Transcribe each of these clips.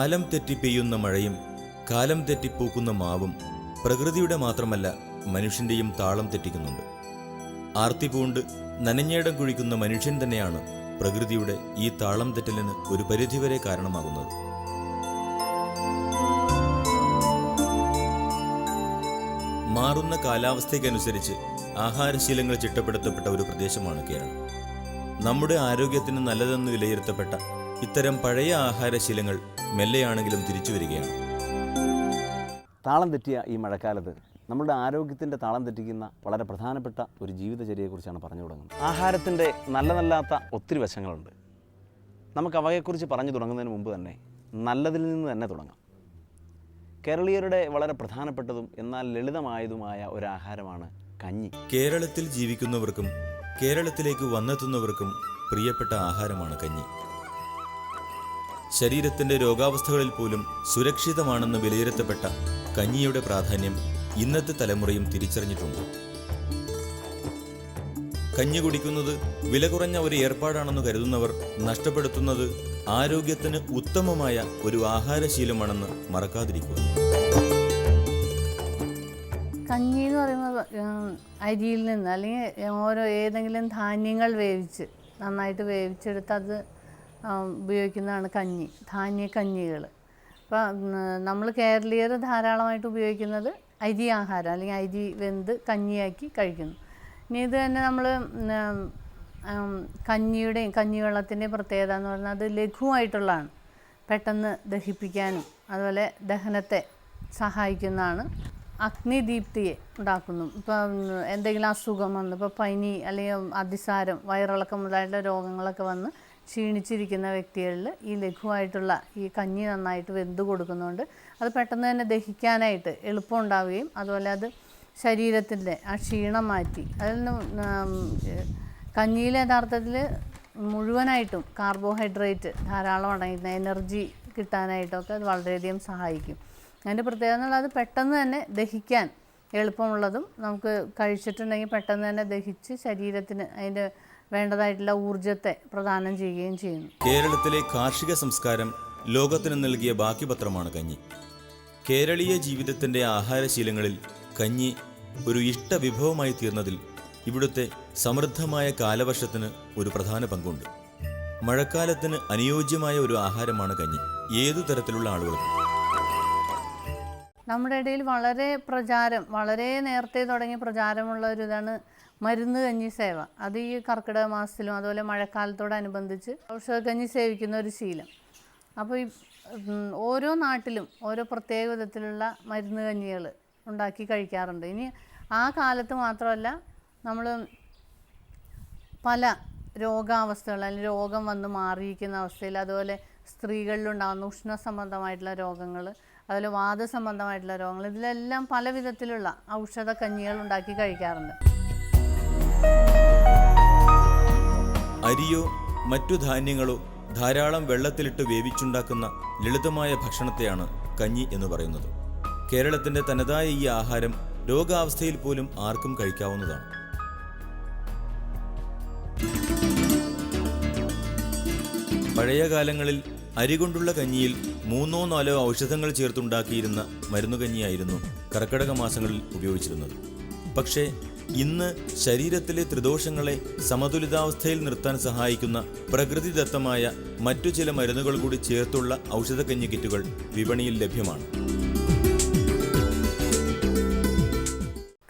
കാലം തെറ്റി പെയ്യുന്ന മഴയും കാലം തെറ്റി പൂക്കുന്ന മാവും പ്രകൃതിയുടെ മാത്രമല്ല മനുഷ്യന്റെയും താളം തെറ്റിക്കുന്നുണ്ട്. ആർത്തി പൂണ്ട് നനഞ്ഞേടം കുഴിക്കുന്ന മനുഷ്യൻ തന്നെയാണ് പ്രകൃതിയുടെ ഈ താളം തെറ്റലിന് ഒരു പരിധിവരെ കാരണമാകുന്നത്. മാറുന്ന കാലാവസ്ഥയ്ക്കനുസരിച്ച് ആഹാരശീലങ്ങൾ ചിട്ടപ്പെടുത്തപ്പെട്ട ഒരു പ്രദേശമാണ് കേരളം. നമ്മുടെ ആരോഗ്യത്തിന് നല്ലതെന്ന് വിലയിരുത്തപ്പെട്ട ഇത്തരം പഴയ ആഹാരശീലങ്ങൾ മെല്ലെയാണെങ്കിലും തിരിച്ചു വരികയാണ്. താളം തെറ്റിയ ഈ മഴക്കാലത്ത് നമ്മുടെ ആരോഗ്യത്തിന്റെ താളം തെറ്റിക്കുന്ന വളരെ പ്രധാനപ്പെട്ട ഒരു ജീവിതചര്യയെക്കുറിച്ചാണ് പറഞ്ഞു തുടങ്ങുന്നത്. ആഹാരത്തിന്റെ നല്ലതല്ലാത്ത ഒത്തിരി വശങ്ങളുണ്ട്. നമുക്ക് അവയെക്കുറിച്ച് പറഞ്ഞു തുടങ്ങുന്നതിന് മുമ്പ് തന്നെ നല്ലതിൽ നിന്ന് തന്നെ തുടങ്ങാം. കേരളീയരുടെ വളരെ പ്രധാനപ്പെട്ടതും എന്നാൽ ലളിതമായതുമായ ഒരു ആഹാരമാണ് കഞ്ഞി. കേരളത്തിൽ ജീവിക്കുന്നവർക്കും കേരളത്തിലേക്ക് വന്നെത്തുന്നവർക്കും പ്രിയപ്പെട്ട ആഹാരമാണ് കഞ്ഞി. ശരീരത്തിന്റെ രോഗാവസ്ഥകളിൽ പോലും സുരക്ഷിതമാണെന്ന് വിലയിരുത്തപ്പെട്ട കഞ്ഞിയുടെ പ്രാധാന്യം ഇന്നത്തെ തലമുറയും തിരിച്ചറിഞ്ഞിട്ടുണ്ട്. കഞ്ഞി കുടിക്കുന്നത് വില കുറഞ്ഞ ഒരു ഏർപ്പാടാണെന്ന് കരുതുന്നവർ നഷ്ടപ്പെടുത്തുന്നത് ആരോഗ്യത്തിന് ഉത്തമമായ ഒരു ആഹാരശീലമാണെന്ന് മറക്കാതിരിക്കുക. കഞ്ഞി എന്ന് പറയുന്നത് അരിയിൽ നിന്ന് അല്ലെങ്കിൽ ഓരോ ഏതെങ്കിലും ധാന്യങ്ങൾ വേവിച്ച് നന്നായിട്ട് വേവിച്ചെടുത്ത് അത് ഉപയോഗിക്കുന്നതാണ് കഞ്ഞി ധാന്യ കഞ്ഞികൾ അപ്പം നമ്മൾ കേരളീയർ ധാരാളമായിട്ട് ഉപയോഗിക്കുന്നത് അരി ആഹാരം അല്ലെങ്കിൽ അരി വെന്ത് കഞ്ഞിയാക്കി കഴിക്കുന്നു. ഇനി ഇത് തന്നെ നമ്മൾ കഞ്ഞിയുടെയും കഞ്ഞിവെള്ളത്തിന്റെയും പ്രത്യേകത എന്ന് പറഞ്ഞാൽ അത് ലഘുവായിട്ടുള്ളതാണ്. പെട്ടെന്ന് ദഹിപ്പിക്കാനും അതുപോലെ ദഹനത്തെ സഹായിക്കുന്നതാണ്. അഗ്നിദീപ്തിയെ ഉണ്ടാക്കുന്നു. ഇപ്പം എന്തെങ്കിലും അസുഖം വന്ന് ഇപ്പോൾ പനി അല്ലെങ്കിൽ അതിസാരം വയറിളക്കം മുതലായിട്ടുള്ള രോഗങ്ങളൊക്കെ വന്ന് ക്ഷീണിച്ചിരിക്കുന്ന വ്യക്തികളിൽ ഈ ലഘുവായിട്ടുള്ള ഈ കഞ്ഞി നന്നായിട്ട് വെന്ത് കൊടുക്കുന്നതുകൊണ്ട് അത് പെട്ടെന്ന് തന്നെ ദഹിക്കാനായിട്ട് എളുപ്പം ഉണ്ടാവുകയും അതുപോലെ അത് ശരീരത്തിന്റെ ആ ക്ഷീണം മാറ്റി. അതിൽ കഞ്ഞിയിൽ യഥാർത്ഥത്തിൽ മുഴുവനായിട്ടും കാർബോഹൈഡ്രേറ്റ് ധാരാളം അടങ്ങിയിരുന്ന എനർജി കിട്ടാനായിട്ടൊക്കെ അത് വളരെയധികം സഹായിക്കും. അതിന്റെ പ്രത്യേകത എന്നുള്ളത് പെട്ടെന്ന് തന്നെ ദഹിക്കാൻ എളുപ്പമുള്ളതും നമുക്ക് കഴിച്ചിട്ടുണ്ടെങ്കിൽ പെട്ടെന്ന് തന്നെ ദഹിച്ച് ശരീരത്തിന് അതിന്റെ വേണ്ടതായിട്ടുള്ള ഊർജത്തെ പ്രദാനം ചെയ്യുകയും ചെയ്യുന്നു. കേരളത്തിലെ കാർഷിക സംസ്കാരം ലോകത്തിന് നൽകിയ ബാക്കി പത്രമാണ് കഞ്ഞി. കേരളീയ ജീവിതത്തിന്റെ ആഹാരശീലങ്ങളിൽ കഞ്ഞി ഒരു ഇഷ്ട വിഭവമായി തീർന്നതിൽ ഇവിടുത്തെ സമൃദ്ധമായ കാലവർഷത്തിന് ഒരു പ്രധാന പങ്കുണ്ട്. മഴക്കാലത്തിന് അനുയോജ്യമായ ഒരു ആഹാരമാണ് കഞ്ഞി. ഏതു തരത്തിലുള്ള ആളുകൾക്കും. നമ്മുടെ ഇടയിൽ വളരെ പ്രചാരം വളരെ നേരത്തെ തുടങ്ങി പ്രചാരമുള്ള ഒരു ഇതാണ് മരുന്ന് കഞ്ഞി സേവ. അത് ഈ കർക്കിടക മാസത്തിലും അതുപോലെ മഴക്കാലത്തോടനുബന്ധിച്ച് ഔഷധക്കഞ്ഞി സേവിക്കുന്ന ഒരു ശീലം. അപ്പോൾ ഈ ഓരോ നാട്ടിലും ഓരോ പ്രത്യേക വിധത്തിലുള്ള മരുന്ന് കഞ്ഞികൾ ഉണ്ടാക്കി കഴിക്കാറുണ്ട്. ഇനി ആ കാലത്ത് മാത്രമല്ല നമ്മൾ പല രോഗാവസ്ഥകൾ അല്ലെങ്കിൽ രോഗം വന്ന് മാറിയിരിക്കുന്ന അവസ്ഥയിൽ അതുപോലെ സ്ത്രീകളിലുണ്ടാകുന്ന ഉഷ്ണ സംബന്ധമായിട്ടുള്ള രോഗങ്ങൾ അതുപോലെ വാദസംബന്ധമായിട്ടുള്ള രോഗങ്ങൾ. ഇതിലെല്ലാം പല വിധത്തിലുള്ള ഔഷധ കഞ്ഞികൾ ഉണ്ടാക്കി കഴിക്കാറുണ്ട്. അരിയോ മറ്റു ധാന്യങ്ങളോ ധാരാളം വെള്ളത്തിലിട്ട് വേവിച്ചുണ്ടാക്കുന്ന ലളിതമായ ഭക്ഷണത്തെയാണ് കഞ്ഞി എന്ന് പറയുന്നത്. കേരളത്തിന്റെ തനതായ ഈ ആഹാരം രോഗാവസ്ഥയിൽ പോലും ആർക്കും കഴിക്കാവുന്നതാണ്. പഴയ കാലങ്ങളിൽ അരി കൊണ്ടുള്ള കഞ്ഞിയിൽ മൂന്നോ നാലോ ഔഷധങ്ങൾ ചേർത്തുണ്ടാക്കിയിരുന്ന മരുന്നുകഞ്ഞിയായിരുന്നു കർക്കിടക മാസങ്ങളിൽ ഉപയോഗിച്ചിരുന്നത്. പക്ഷേ ഇന്ന് ശരീരത്തിലെ ത്രിദോഷങ്ങളെ സമതുലിതാവസ്ഥയിൽ നിർത്താൻ സഹായിക്കുന്ന പ്രകൃതിദത്തമായ മറ്റു ചില മരുന്നുകൾ കൂടി ചേർത്തുള്ള ഔഷധക്കഞ്ഞി കിറ്റുകൾ വിപണിയിൽ ലഭ്യമാണ്.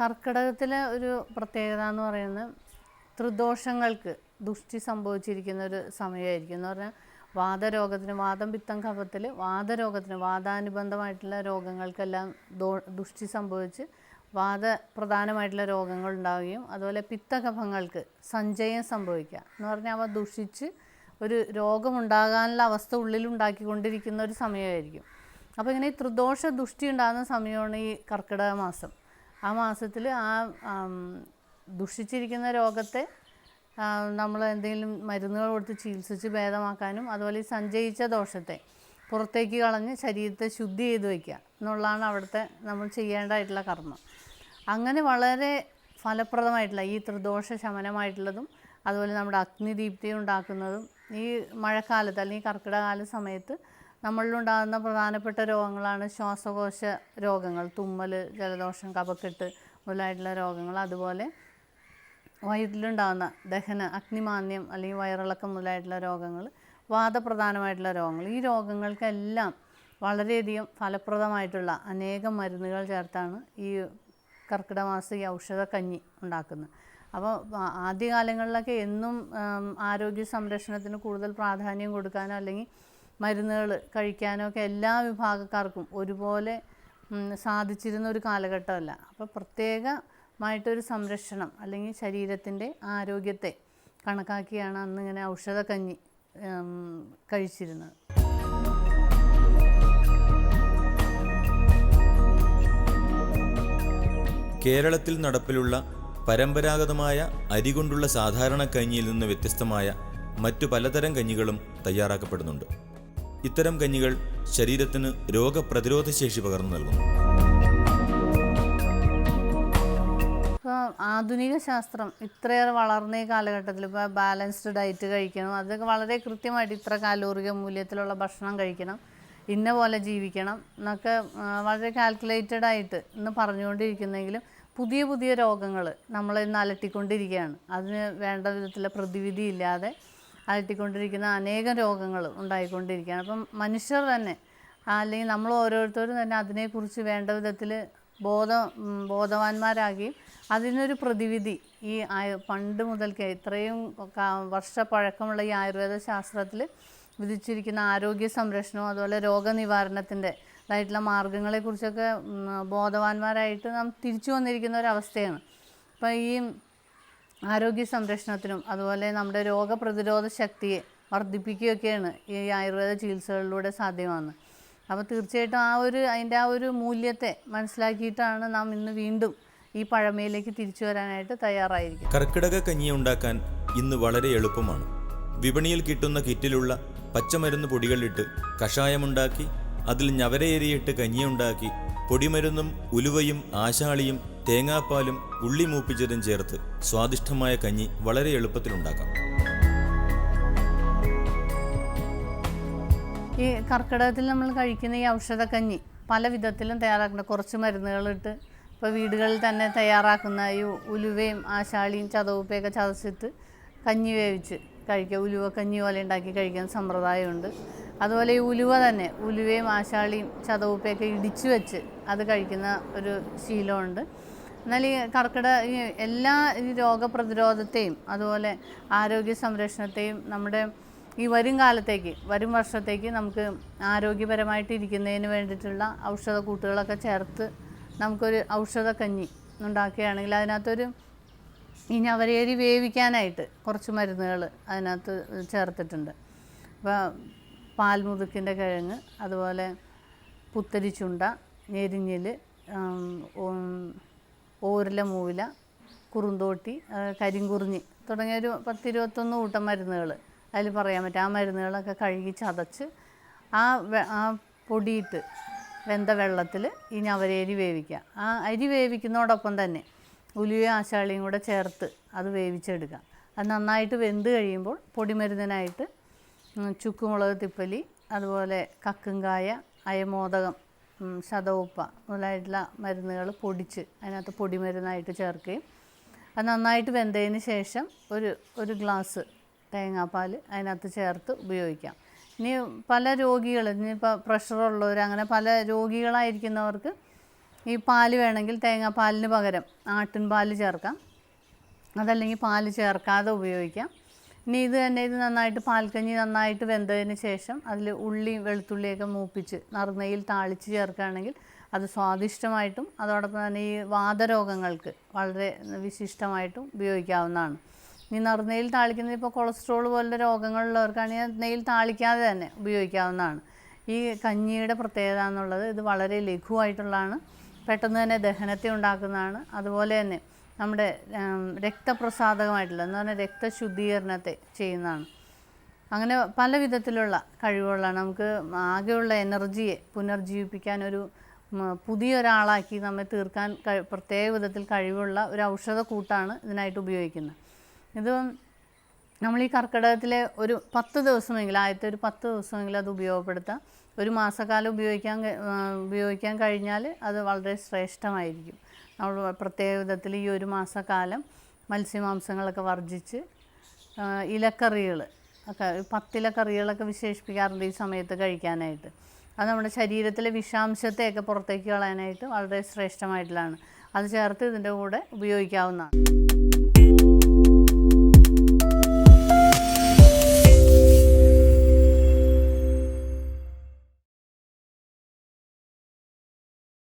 കർക്കിടകത്തിലെ ഒരു പ്രത്യേകത എന്ന് പറയുന്നത് ത്രിദോഷങ്ങൾക്ക് ദുഷ്ടി സംഭവിച്ചിരിക്കുന്ന ഒരു സമയമായിരിക്കും എന്ന് പറഞ്ഞാൽ വാദരോഗത്തിന് വാദം പിത്തം കഫത്തിൽ വാദരോഗത്തിന് വാദാനുബന്ധമായിട്ടുള്ള രോഗങ്ങൾക്കെല്ലാം ദോ ദുഷ്ടി സംഭവിച്ച് വാദ പ്രധാനമായിട്ടുള്ള രോഗങ്ങൾ ഉണ്ടാവുകയും അതുപോലെ പിത്തകഫങ്ങൾക്ക് സഞ്ചയം സംഭവിക്കുക. എന്ന് പറഞ്ഞാൽ അവ ദുഷിച്ച് ഒരു രോഗമുണ്ടാകാനുള്ള അവസ്ഥ ഉള്ളിലുണ്ടാക്കിക്കൊണ്ടിരിക്കുന്ന ഒരു സമയമായിരിക്കും. അപ്പോൾ ഇങ്ങനെ ഈ ത്രിദോഷ ദുഷ്ടി ഉണ്ടാകുന്ന സമയമാണ് ഈ കർക്കിടക മാസം. ആ മാസത്തിൽ ആ ദുഷിച്ചിരിക്കുന്ന രോഗത്തെ നമ്മൾ എന്തെങ്കിലും മരുന്നുകൾ കൊടുത്ത് ചികിത്സിച്ച് ഭേദമാക്കാനും അതുപോലെ സഞ്ചയിച്ച ദോഷത്തെ പുറത്തേക്ക് കളഞ്ഞ് ശരീരത്തെ ശുദ്ധി ചെയ്ത് വയ്ക്കുക എന്നുള്ളതാണ് അവിടുത്തെ നമ്മൾ ചെയ്യേണ്ടതായിട്ടുള്ള കർമ്മം. അങ്ങനെ വളരെ ഫലപ്രദമായിട്ടുള്ള ഈ ത്രിദോഷ ശമനമായിട്ടുള്ളതും അതുപോലെ നമ്മുടെ അഗ്നിദീപ്തി ഉണ്ടാക്കുന്നതും ഈ മഴക്കാലത്ത് അല്ലെങ്കിൽ കർക്കിടകാല സമയത്ത് നമ്മളിലുണ്ടാകുന്ന പ്രധാനപ്പെട്ട രോഗങ്ങളാണ് ശ്വാസകോശ രോഗങ്ങൾ തുമ്മൽ ജലദോഷം കഫക്കെട്ട് മുതലായിട്ടുള്ള രോഗങ്ങൾ അതുപോലെ വയറ്റിലുണ്ടാകുന്ന ദഹന അഗ്നിമാന്യം അല്ലെങ്കിൽ വയറിളക്കം മുതലായിട്ടുള്ള രോഗങ്ങൾ വാദപ്രധാനമായിട്ടുള്ള രോഗങ്ങൾ ഈ രോഗങ്ങൾക്കെല്ലാം വളരെയധികം ഫലപ്രദമായിട്ടുള്ള അനേകം മരുന്നുകൾ ചേർത്താണ് ഈ കർക്കിടമാസ ഈ ഔഷധ കഞ്ഞി ഉണ്ടാക്കുന്നത്. അപ്പോൾ ആദ്യകാലങ്ങളിലൊക്കെ എന്നും ആരോഗ്യ സംരക്ഷണത്തിന് കൂടുതൽ പ്രാധാന്യം കൊടുക്കാനോ അല്ലെങ്കിൽ മരുന്നുകൾ കഴിക്കാനോ ഒക്കെ എല്ലാ വിഭാഗക്കാർക്കും ഒരുപോലെ സാധിച്ചിരുന്ന ഒരു കാലഘട്ടമല്ല. അപ്പോൾ പ്രത്യേകമായിട്ടൊരു സംരക്ഷണം അല്ലെങ്കിൽ ശരീരത്തിന്റെ ആരോഗ്യത്തെ കണക്കാക്കിയാണ് അന്ന് ഇങ്ങനെ ഔഷധ കഞ്ഞി കഴിച്ചിരുന്നത്. കേരളത്തിൽ നടപ്പിലുള്ള പരമ്പരാഗതമായ അരി കൊണ്ടുള്ള സാധാരണ കഞ്ഞിയിൽ നിന്ന് വ്യത്യസ്തമായ മറ്റു പലതരം കഞ്ഞികളും തയ്യാറാക്കപ്പെടുന്നുണ്ട്. ഇത്തരം കഞ്ഞികൾ ശരീരത്തിന് രോഗപ്രതിരോധ ശേഷി പകർന്നു നൽകുന്നു. ഇപ്പോൾ ആധുനിക ശാസ്ത്രം ഇത്രയേറെ വളർന്ന ഈ കാലഘട്ടത്തിൽ ഇപ്പോൾ ബാലൻസ്ഡ് ഡയറ്റ് കഴിക്കണം അതൊക്കെ വളരെ കൃത്യമായിട്ട് ഇത്ര കാലോറിക മൂല്യത്തിലുള്ള ഭക്ഷണം കഴിക്കണം ഇന്ന പോലെ ജീവിക്കണം എന്നൊക്കെ വളരെ കാൽക്കുലേറ്റഡ് ആയിട്ട് ഇന്ന് പറഞ്ഞുകൊണ്ടിരിക്കുന്നെങ്കിലും പുതിയ പുതിയ രോഗങ്ങൾ നമ്മൾ ഇന്ന് അലട്ടിക്കൊണ്ടിരിക്കുകയാണ്. അതിന് വേണ്ട വിധത്തിലുള്ള പ്രതിവിധി ഇല്ലാതെ അലട്ടിക്കൊണ്ടിരിക്കുന്ന അനേകം രോഗങ്ങൾ ഉണ്ടായിക്കൊണ്ടിരിക്കുകയാണ്. അപ്പം മനുഷ്യർ തന്നെ അല്ലെങ്കിൽ നമ്മൾ ഓരോരുത്തരും തന്നെ അതിനെക്കുറിച്ച് വേണ്ട വിധത്തിൽ ബോധം ബോധവാന്മാരാകുകയും അതിനൊരു പ്രതിവിധി. ഈ ആയു പണ്ട് മുതൽക്കേ ഇത്രയും വർഷപ്പഴക്കമുള്ള ഈ ആയുർവേദ ശാസ്ത്രത്തിൽ വിധിച്ചിരിക്കുന്ന ആരോഗ്യ സംരക്ഷണവും അതുപോലെ രോഗനിവാരണത്തിന്റെ ഇതായിട്ടുള്ള മാർഗങ്ങളെക്കുറിച്ചൊക്കെ ബോധവാന്മാരായിട്ട് നാം തിരിച്ചു വന്നിരിക്കുന്ന ഒരവസ്ഥയാണ്. അപ്പോൾ ഈ ആരോഗ്യ സംരക്ഷണത്തിനും അതുപോലെ നമ്മുടെ രോഗപ്രതിരോധ ശക്തിയെ വർദ്ധിപ്പിക്കുകയൊക്കെയാണ് ഈ ആയുർവേദ ചികിത്സകളിലൂടെ സാധ്യമാകുന്നത് അപ്പോൾ തീർച്ചയായിട്ടും ആ ഒരു അതിന്റെ ആ ഒരു മൂല്യത്തെ മനസ്സിലാക്കിയിട്ടാണ് നാം ഇന്ന് വീണ്ടും ഈ പഴമയിലേക്ക് തിരിച്ചു വരാനായിട്ട് തയ്യാറായിരിക്കും കർക്കിടക കഞ്ഞി ഉണ്ടാക്കാൻ ഇന്ന് വളരെ എളുപ്പമാണ്. വിപണിയിൽ കിട്ടുന്ന കിറ്റിലുള്ള പച്ചമരുന്ന് പൊടികളിട്ട് കഷായമുണ്ടാക്കി അതിൽ ഞവരയരിയിട്ട് കഞ്ഞിയുണ്ടാക്കി പൊടിമരുന്നും ഉലുവയും ആശാളിയും തേങ്ങാപ്പാലും ഉള്ളി മൂപ്പിച്ചതും ചേർത്ത് സ്വാദിഷ്ടമായ കഞ്ഞി വളരെ എളുപ്പത്തിലുണ്ടാക്കാം. ഈ കർക്കിടകത്തിൽ നമ്മൾ കഴിക്കുന്ന ഈ ഔഷധക്കഞ്ഞി പല വിധത്തിലും തയ്യാറാക്കുന്ന കുറച്ച് മരുന്നുകളിട്ട് ഇപ്പോൾ വീടുകളിൽ തന്നെ തയ്യാറാക്കുന്ന ഈ ഉലുവയും ആശാളിയും ചതവുപ്പയൊക്കെ ചതച്ചിട്ട് കഞ്ഞി വേവിച്ച് കഴിക്കുക. ഉലുവ കഞ്ഞി പോലെ ഉണ്ടാക്കി കഴിക്കുന്ന സമ്പ്രദായമുണ്ട്. അതുപോലെ ഈ ഉലുവ തന്നെ ഉലുവയും ആശാളിയും ചതവുപ്പയൊക്കെ ഇടിച്ചു വെച്ച് അത് കഴിക്കുന്ന ഒരു ശീലമുണ്ട്. എന്നാൽ ഈ കർക്കിടക ഈ എല്ലാ ഈ രോഗപ്രതിരോധത്തെയും അതുപോലെ ആരോഗ്യ സംരക്ഷണത്തെയും നമ്മുടെ ഈ വരും കാലത്തേക്ക് വരും വർഷത്തേക്ക് നമുക്ക് ആരോഗ്യപരമായിട്ട് ഇരിക്കുന്നതിന് വേണ്ടിയിട്ടുള്ള ഔഷധ കൂട്ടുകളൊക്കെ ചേർത്ത് നമുക്കൊരു ഔഷധ കഞ്ഞി ഉണ്ടാക്കുകയാണെങ്കിൽ അതിനകത്തൊരു ഈ ഞവരേരി വേവിക്കാനായിട്ട് കുറച്ച് മരുന്നുകൾ അതിനകത്ത് ചേർത്തിട്ടുണ്ട്. അപ്പോൾ പാൽമുതുക്കിന്റെ കിഴങ്ങ് അതുപോലെ പുത്തരിച്ചുണ്ട ഞെരിഞ്ഞിൽ ഓരില മൂവില കുറുന്തോട്ടി കരിങ്കുറിഞ്ഞി തുടങ്ങിയ തുടങ്ങിയൊരു പത്തിരുപത്തൊന്ന് കൂട്ടം മരുന്നുകൾ അതിൽ പറയാൻ പറ്റും. ആ മരുന്നുകളൊക്കെ കഴുകി ചതച്ച് ആ ആ പൊടിയിട്ട് വെന്ത വെള്ളത്തിൽ ഈ ഞവരേരി വേവിക്കുക. ആ അരി വേവിക്കുന്നതോടൊപ്പം തന്നെ ഉലുവയും ആശാളിയും കൂടെ ചേർത്ത് അത് വേവിച്ചെടുക്കുക. അത് നന്നായിട്ട് വെന്ത് കഴിയുമ്പോൾ പൊടിമരുന്നിനായിട്ട് ചുക്കുമുളക് തിപ്പലി അതുപോലെ കക്കുംകായ അയമോദകം ശതവുപ്പ മുതലായിട്ടുള്ള മരുന്നുകൾ പൊടിച്ച് അതിനകത്ത് പൊടിമരുന്നായിട്ട് ചേർക്കുകയും അത് നന്നായിട്ട് വെന്തതിന് ശേഷം ഒരു ഒരു ഗ്ലാസ് തേങ്ങാപ്പാൽ അതിനകത്ത് ചേർത്ത് ഉപയോഗിക്കാം. ഇനി പല രോഗികൾ ഇനിയിപ്പോൾ പ്രഷറുള്ളവർ അങ്ങനെ പല രോഗികളായിരിക്കുന്നവർക്ക് ഈ പാൽ വേണമെങ്കിൽ തേങ്ങാപ്പാലിന് പകരം ആട്ടിൻ പാൽ ചേർക്കാം. അതല്ലെങ്കിൽ പാൽ ചേർക്കാതെ ഉപയോഗിക്കാം. ഇനി ഇത് തന്നെ ഇത് നന്നായിട്ട് പാൽക്കഞ്ഞി നന്നായിട്ട് വെന്തതിന് ശേഷം അതിൽ ഉള്ളി വെളുത്തുള്ളിയൊക്കെ മൂപ്പിച്ച് നറുനയിൽ താളിച്ച് ചേർക്കുകയാണെങ്കിൽ അത് സ്വാദിഷ്ടമായിട്ടും അതോടൊപ്പം തന്നെ ഈ വാതരോഗങ്ങൾക്ക് വളരെ വിശിഷ്ടമായിട്ടും ഉപയോഗിക്കാവുന്നതാണ്. ഇനി നറുനെയിൽ താളിക്കുന്നത് ഇപ്പോൾ കൊളസ്ട്രോൾ പോലുള്ള രോഗങ്ങളുള്ളവർക്കാണെങ്കിൽ നെയ്യിൽ താളിക്കാതെ തന്നെ ഉപയോഗിക്കാവുന്നതാണ്. ഈ കഞ്ഞിയുടെ പ്രത്യേകത എന്നുള്ളത് ഇത് വളരെ ലഘുവായിട്ടുള്ളതാണ്. പെട്ടെന്ന് തന്നെ ദഹനത്തെ ഉണ്ടാക്കുന്നതാണ്. അതുപോലെ തന്നെ നമ്മുടെ രക്തപ്രസാദകമായിട്ടുള്ള എന്ന് പറഞ്ഞാൽ രക്തശുദ്ധീകരണത്തെ ചെയ്യുന്നതാണ്. അങ്ങനെ പല വിധത്തിലുള്ള കഴിവുകളാണ് നമുക്ക് ആകെയുള്ള എനർജിയെ പുനർജീവിപ്പിക്കാൻ ഒരു പുതിയൊരാളാക്കി നമ്മെ തീർക്കാൻ പ്രത്യേക വിധത്തിൽ കഴിവുള്ള ഒരു ഔഷധ കൂട്ടാണ് ഇതിനായിട്ട് ഉപയോഗിക്കുന്നത്. ഇത് നമ്മൾ ഈ കർക്കിടകത്തിലെ ഒരു പത്ത് ദിവസമെങ്കിലും ആദ്യത്തെ ഒരു പത്ത് ദിവസമെങ്കിലും അത് ഉപയോഗപ്പെടുത്താം. ഒരു മാസക്കാലം ഉപയോഗിക്കാൻ ഉപയോഗിക്കാൻ കഴിഞ്ഞാൽ അത് വളരെ ശ്രേഷ്ഠമായിരിക്കും. നമ്മൾ പ്രത്യേക വിധത്തിൽ ഈ ഒരു മാസക്കാലം മത്സ്യമാംസങ്ങളൊക്കെ വർജിച്ച് ഇലക്കറികൾ ഒക്കെ പത്തില കറികളൊക്കെ വിശേഷിപ്പിക്കാറുണ്ട് ഈ സമയത്ത് കഴിക്കാനായിട്ട്. അത് നമ്മുടെ ശരീരത്തിലെ വിഷാംശത്തെയൊക്കെ പുറത്തേക്ക് കളയാനായിട്ട് വളരെ ശ്രേഷ്ഠമായിട്ടുള്ളതാണ്. അത് ചേർത്ത് ഇതിന്റെ കൂടെ ഉപയോഗിക്കാവുന്നതാണ്.